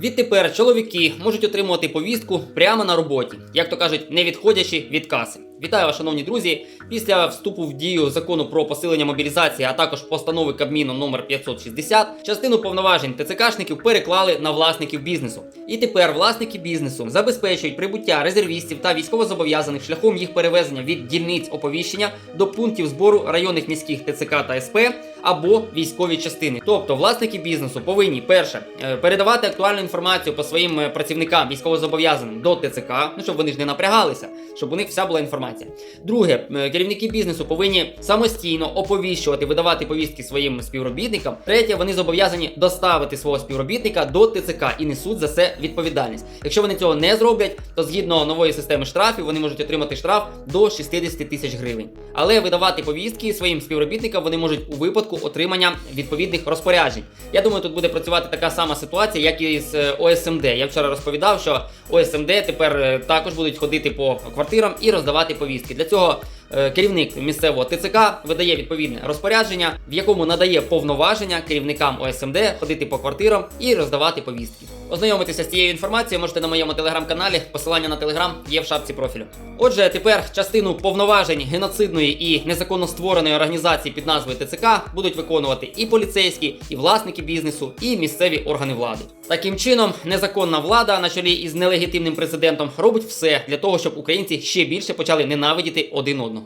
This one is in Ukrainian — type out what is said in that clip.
Відтепер чоловіки можуть отримувати повістку прямо на роботі, як то кажуть, не відходячи від каси. Вітаю вас, шановні друзі. Після вступу в дію закону про посилення мобілізації, а також постанови Кабміну номер 560, частину повноважень ТЦКшників переклали на власників бізнесу. І тепер власники бізнесу забезпечують прибуття резервістів та військовозобов'язаних шляхом їх перевезення від дільниць оповіщення до пунктів збору районних міських ТЦК та СП або військові частини. Тобто власники бізнесу повинні перше е, передавати актуальну інформацію по своїм е, працівникам військовозобов'язаним до ТЦК, ну щоб вони ж не напрягалися, щоб у них вся була інформація. Друге, е, керівники бізнесу повинні самостійно оповіщувати, видавати повістки своїм співробітникам. Третє, вони зобов'язані доставити свого співробітника до ТЦК і несуть за це відповідальність. Якщо вони цього не зроблять, то згідно нової системи штрафів вони можуть отримати штраф до 60 тисяч гривень. Але видавати повістки своїм співробітникам вони можуть у випадку отримання відповідних розпоряджень. Я думаю, тут буде працювати така сама ситуація, як і з е, ОСМД. Я вчора розповідав, що ОСМД тепер е, також будуть ходити по квартирам і роздавати повістки. Для цього керівник місцевого ТЦК видає відповідне розпорядження, в якому надає повноваження керівникам ОСМД ходити по квартирам і роздавати повістки. Ознайомитися з цією інформацією можете на моєму телеграм-каналі. Посилання на телеграм є в шапці профілю. Отже, тепер частину повноважень геноцидної і незаконно створеної організації під назвою ТЦК будуть виконувати і поліцейські, і власники бізнесу, і місцеві органи влади. Таким чином, незаконна влада на чолі із нелегітимним президентом робить все для того, щоб українці ще більше почали ненавидіти один одного.